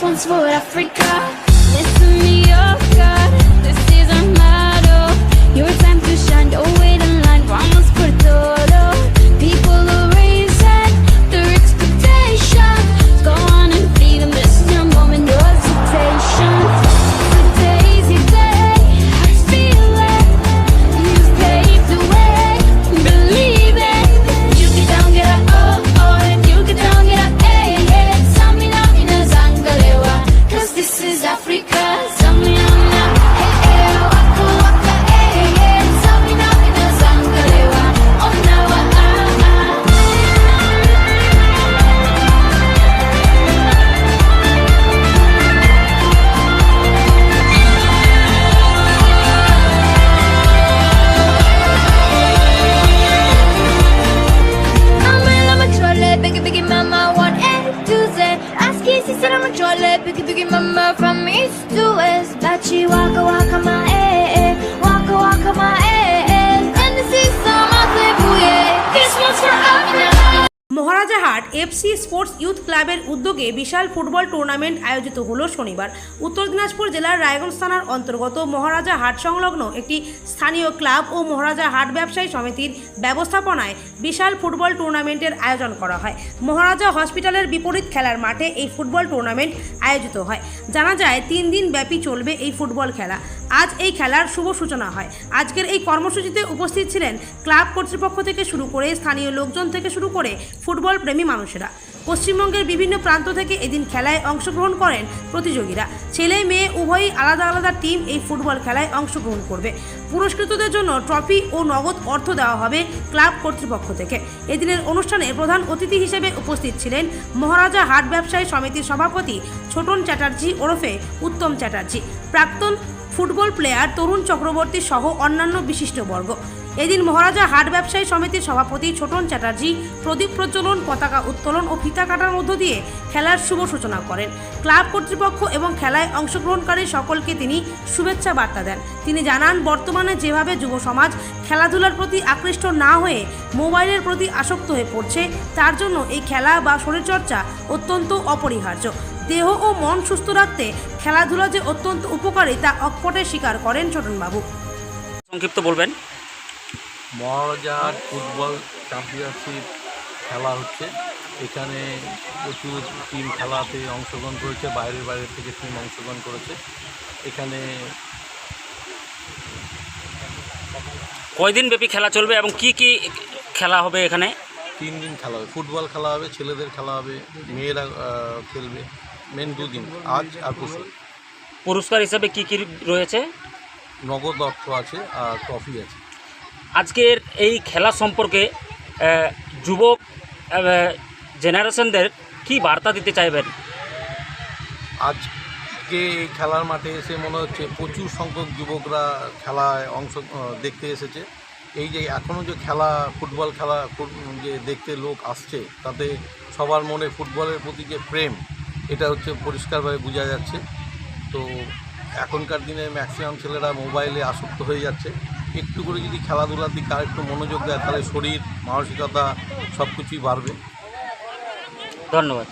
dance for Africa. Listen to me, África. Boogie Mama from east to west, but she walks. Maharajahat FC sports youth ক্লাবের উদ্যোগে বিশাল football tournament আয়োজিত হলো শনিবার। উত্তর দিনাজপুর জেলার রায়গঞ্জ থানার অন্তর্গত মহারাজা হাট সংলগ্ন একটি স্থানীয় ক্লাব ও মহারাজা হাট ব্যবসায়ী সমিতির ব্যবস্থাপনায় বিশাল ফুটবল টুর্নামেন্টের আয়োজন করা হয়। মহারাজা হসপিটালের বিপরীত খেলার মাঠে এই ফুটবল টুর্নামেন্ট আয়োজিত হয়। জানা যায়, তিন দিন ব্যাপী চলবে এই ফুটবল খেলা। আজ এই খেলার শুভ সূচনা হয়। আজকের এই কর্মসূচিতে উপস্থিত ছিলেন ক্লাব কর্তৃপক্ষ থেকে শুরু করে স্থানীয় লোকজন থেকে শুরু করে ফুটবল প্রেমী মানুষেরা। পশ্চিমবঙ্গের বিভিন্ন প্রান্ত থেকে এদিন খেলায় অংশগ্রহণ করেন প্রতিযোগীরা। ছেলে, মেয়ে, উভয়ই আলাদা আলাদা টিম এই ফুটবল খেলায় অংশগ্রহণ করবে। পুরস্কৃতদের জন্য ট্রফি ও নগদ অর্থ দেওয়া হবে ক্লাব কর্তৃপক্ষ থেকে। এদিনের অনুষ্ঠানে প্রধান অতিথি হিসেবে উপস্থিত ছিলেন মহারাজা হাট ব্যবসায়ী সমিতির সভাপতি ছোটন চ্যাটার্জি ওরফে উত্তম চ্যাটার্জি। প্রাক্তন ফুটবল প্লেয়ার তরুণ চক্রবর্তী সহ অন্যান্য বিশিষ্টবর্গ এদিন মহারাজা হাট ব্যবসায়ী সমিতির সভাপতি ছোটন চ্যাটার্জি, প্রদীপ প্রজ্বলন, পতাকা উত্তোলন ও ফিতা কাটার মধ্য দিয়ে খেলার শুভ সূচনা করেন। ক্লাব কর্তৃপক্ষ এবং খেলায় অংশগ্রহণকারী সকলকে তিনি শুভেচ্ছা বার্তা দেন। তিনি জানান, বর্তমানে যেভাবে যুব সমাজ খেলাধুলার প্রতি আকৃষ্ট না হয়ে মোবাইলের প্রতি আসক্ত হয়ে পড়ছে, তার জন্য এই খেলা বা শরীরচর্চা অত্যন্ত অপরিহার্য। দেহ ও মন সুস্থ রাখতে খেলাধুলা যে অত্যন্ত উপকারী তা অকপটে স্বীকার করেন ছোটনবাবু। সংক্ষিপ্ত বলবেন। মহারাজার ফুটবল চ্যাম্পিয়নশিপ খেলা হচ্ছে। এখানে প্রচুর টিম খেলাতে অংশগ্রহণ করেছে বাইরে বাইরে থেকে টিম অংশগ্রহণ করেছে। এখানে কয়দিন ব্যাপী খেলা চলবে এবং কি কি খেলা হবে এখানে? তিন দিন খেলা হবে। ফুটবল খেলা হবে ছেলেদের খেলা হবে মেয়েরা খেলবে। মেন দুদিন আজ আর পরশু। পুরস্কার হিসাবে কি কি রয়েছে? নগদ অর্থ আছে আর ট্রফি আছে। আজকের এই খেলা সম্পর্কে আহ, যুবক জেনারেশনদের কি বার্তা দিতে চাইবেন? আজকে এই খেলার মাঠে এসে মনে হচ্ছে প্রচুর সংখ্যক যুবকরা খেলায় অংশ আহ, দেখতে এসেছে। এই যে এখনও যে খেলা ফুটবল খেলা ফুট- যে দেখতে লোক আসছে তাতে সবার মনে ফুটবলের প্রতি যে প্রেম এটা হচ্ছে পরিষ্কারভাবে বোঝা যাচ্ছে। তো এখনকার দিনে ম্যাক্সিমাম ছেলেরা মোবাইলে আসক্ত হয়ে যাচ্ছে। একটু করে যদি খেলাধুলার দিকে আরেকটু মনোযোগ দেয়, তাহলে শরীর, মানসিকতা সব কিছুই বাড়বে। ধন্যবাদ।